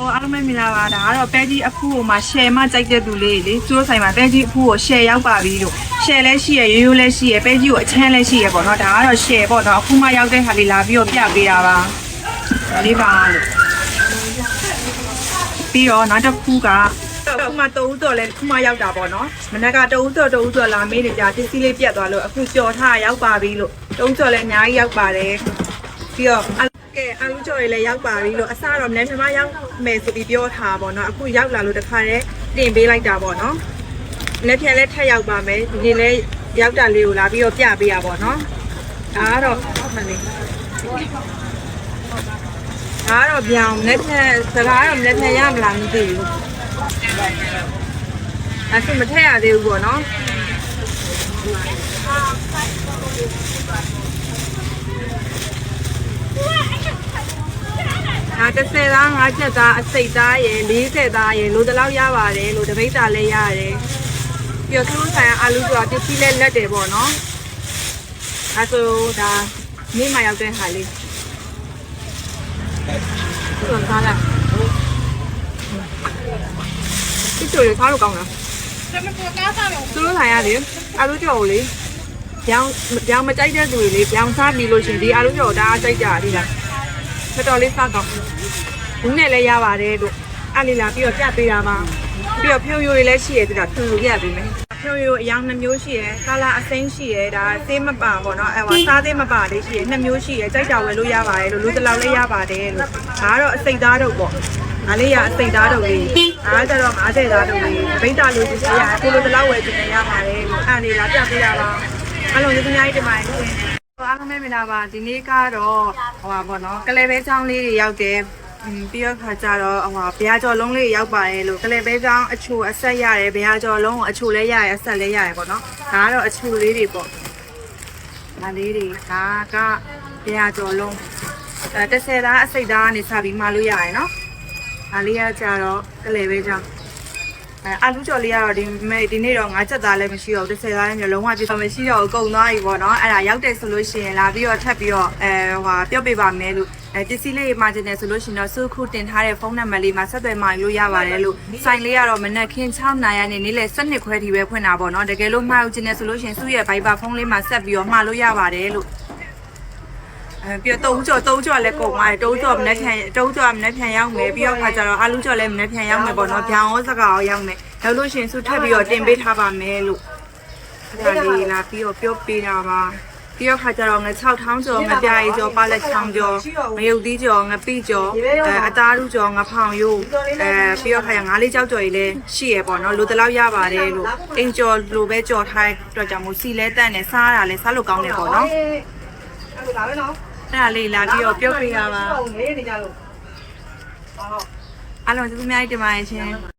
ဟိုအားလုံးပဲမင်္ဂလာပါဒါကတော့ပဲကြီးအဖူးကိုမှ share မှကြိုက်တဲ့သူလေးလေကျိုးဆိုင်မှာပဲကြီးအဖူးကို share ရောက်ပါပြီလို့ share လည်းရှိရရိုးရိုးလည်းရှိရပဲကြီးကိုအချမ်းလည်းရှိရပေါ့နော်ဒါကတော့ share ပေါ့နော်အခုမှရောက်တဲ့ဟာလေးလာပြီးတော့ပြပေးတာပါဒါလေးပါလို့ပြီးတော့နောက်တစ်ခုကအခုမှတအူးတော်လဲအခုမှရောက်တာပေါ့နော်မနက်ကတအူးတော်တအူးတော်လာမေးနေကြပစ္စည်းလေးပြတ်သွားလို့အခုကြော်ထားရောက်ပါပြီလို့တအူးတော်လည်းအများကြီးရောက်ပါတယ်ပြီးတော့ ကဲအာလူကြော်တွေလည်းရောက်ပါပြီလို့အစတော့မနေ့ကမှရောက်မယ်ဆိုပြီးပြောထားပါတော့အခုရောက်လာလို့တခါတည်းတင်ပေးလိုက်တာပေါ့နော်လက်ဖြန်လည်းထက်ရောက်ပါမယ်ဒီနေ့လည်းရောက်တာလေးကိုလာပြီးတော့ပြပေးရပါတော့ဒါကတော့မှန်လေးဒါကတော့ပြောင်းလက်ဖြန်စကားတော့လက်ဖြန်ရမလားမသိဘူးအဲ့ဒါမထက်ရသေးဘူးပေါ့နော် ဒါ30သား5ချက်သားအစိတ်သားရယ်40သားရယ်လိုတလောက်ရပါတယ်လို့တပိတ်တာလည်းရတယ်ပြီးတော့သူတို့ဆိုင်ကအာလူဆိုတာပစ္စည်းလည်းလက်တယ်ပေါ့နော်အဲဆိုဒါနေ့မှရောက်တဲ့ဟာလေးသူကစားလိုက်ဒီချိုရစားလို့ကောင်းလားသူတို့ဆိုင်ရလေအာလူကြော်ကိုလေပြောင်းပြောင်းမကြိုက်တဲ့သူတွေလေပြောင်းစားပြီးလို့ရှရင်ဒီအာလူကြော်ဒါအကြိုက်ကြတယ်လား တော်တော်လေးစားကောင်းဘူးနဲ့လည်းရပါတယ်လို့အဲ့လေးလာပြီးတော့ပြပေးတာပါပြီးတော့ဖြိုးရိုးတွေလည်းရှိရဲပြီးတော့ဖြိုးရိုးပြပေးမယ်ဖြိုးရိုးအယောင်နှမျိုးရှိရဲကာလာအစိမ်းရှိရဲဒါသေးမပါပေါ့နော်အဲ့ဟောစားသေးမပါလေးရှိရဲနှစ်မျိုးရှိရဲကြိုက်တာဝယ်လို့ရပါတယ်လို့လူတစ်လောက်လည်းရပါတယ်လို့ဒါကတော့အစိတ်သားတော့ပေါ့ဒါလေးကအစိတ်သားတော့လေးအားကြတော့50သားတော့လေးဗိတ်တာလို့ရှိရအခုလိုတစ်လောက်ဝယ်ချင်ရပါတယ်လို့အဲ့လေးလာပြပေးတာပါအဲ့လိုလေးအများကြီးတင်ပါတယ်ရှင် အားလုံးပဲမင်္ဂလာပါဒီနေ့ကတော့ဟိုပါပေါ့နော်ကလေးပဲချောင်းလေးတွေရောက်တယ်อืมပြီးတော့ခါကျတော့ဟိုပါဘုရားကျော်လုံးလေးရောက်ပါတယ်လို့ကလေးပဲချောင်းအချိုအဆက်ရတယ်ဘုရားကျော်လုံးကိုအချိုလည်းရတယ်အဆက်လည်းရတယ်ပေါ့နော်ဒါကတော့အချိုလေးတွေပေါ့ဒါလေးတွေဒါကဘုရားကျော်လုံးအဲ30သားအစိတ်သားကနေစပြီးမှာလို့ရတယ်နော်ဒါလေးကကြတော့ကလေးပဲချောင်း အဲအာလူကျော်လေးကတော့ဒီမဲ့ဒီနေ့တော့ငါးချက်သားလည်းမရှိတော့ဘူး30သားလည်းမျိုးလုံးဝပြည့်စုံမရှိတော့ဘူးကုန်သွားပြီပေါ့နော်အဲ့ဒါရောက်တယ်ဆိုလို့ရှိရင်လာပြီးတော့ထပ်ပြီးတော့အဲဟိုပြောပြပါမယ်လို့အဲပစ္စည်းလေးမှာကျင်တယ်ဆိုလို့ရှိရင်တော့စုခုတင်ထားတဲ့ဖုန်းနံပါတ်လေးမှာဆက်သွယ်မှာလို့ရပါတယ်လို့ဆိုင်လေးကတော့မနက်ခင်း6နာရီနေနေ့လေ7ခွဲထိပဲဖွင့်တာပေါ့နော်တကယ်လို့မှားလို့ကျင်တယ်ဆိုလို့ရှိရင်စုရဲ့ Viber ဖုန်းလေးမှာဆက်ပြီးတော့မှားလို့ရပါတယ်လို့အဲ ပြီးတော့တုံးကြော်တုံးကြော်လည်းကုန်သွားတယ်တုံးကြော်မနေ့ဖြန်တုံးကြော်မနေ့ဖြန်ရောက်မယ်ပြီးတော့ခါကျတော့အာလူကြော်လည်းမနေ့ဖြန်ရောက်မယ်ပေါ့နော်ဗျောင်ရောစကားရောရောက်မယ်ရောက်လို့ရှရင်စုထပ်ပြီးတော့တင်ပေးထားပါမယ်လို့ဒါလေးလာပြီးတော့ပြောပေးတာပါပြီးတော့ခါကျတော့ငါ6ထောင်းကြော်ငါပြားရီကြော်ပါလက်ချောင်းကြော်ငရုတ်သီးကြော်ငပိကြော်အဲအသားလူကြော်ငါဖောင်ရိုးအဲပြီးတော့ခါကျငါးလေးကြောက်ကြော်ကြီးလည်းရှိရပေါ့နော်လိုတလောက်ရပါတယ်လို့အင်ကြော်လိုပဲကြော်ထားတဲ့အတွက်ကြောင့်မို့စီလဲတန့်နေစားတာလဲစားလို့ကောင်းတယ်ပေါ့နော်အဲ့လိုလာပဲနော် အဲ့ဒါလေးလာပြီးတော့ပြုတ်ပေးတာပါဟုတ်နေနေကြလို့အားလုံးကျေးဇူးအများကြီးတင်ပါတယ်ရှင်